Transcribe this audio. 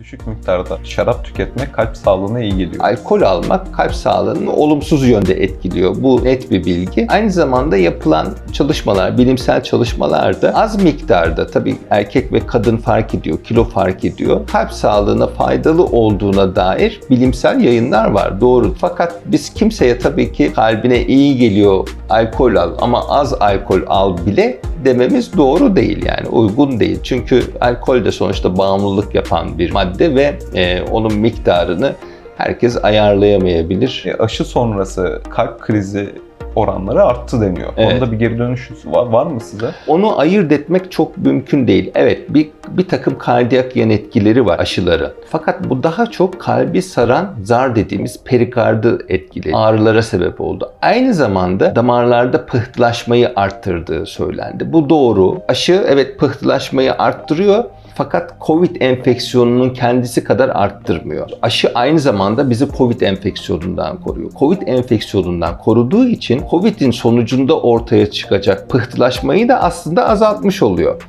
Düşük miktarda şarap tüketmek kalp sağlığına iyi geliyor. Alkol almak kalp sağlığını olumsuz yönde etkiliyor. Bu net bir bilgi. Aynı zamanda yapılan çalışmalar, bilimsel çalışmalarda az miktarda tabii erkek ve kadın fark ediyor, kilo fark ediyor. Kalp sağlığına faydalı olduğuna dair bilimsel yayınlar var. Doğru. Fakat biz kimseye tabii ki kalbine iyi geliyor alkol al ama az alkol al bile dememiz doğru değil yani uygun değil. Çünkü alkol de sonuçta bağımlılık yapan bir madde ve e, onun miktarını herkes ayarlayamayabilir. E, Aşı sonrası kalp krizi oranları arttı deniyor. Evet. Onda bir geri dönüşünüz var, var mı size? Onu ayırt etmek çok mümkün değil. Evet bir, bir takım kardiyak yan etkileri var aşıları. Fakat bu daha çok kalbi saran zar dediğimiz perikardı etkili ağrılara sebep oldu. Aynı zamanda damarlarda pıhtılaşmayı arttırdığı söylendi. Bu doğru. Aşı evet pıhtılaşmayı arttırıyor fakat Covid enfeksiyonunun kendisi kadar arttırmıyor. Aşı aynı zamanda bizi Covid enfeksiyonundan koruyor. Covid enfeksiyonundan koruduğu için Covid'in sonucunda ortaya çıkacak pıhtılaşmayı da aslında azaltmış oluyor.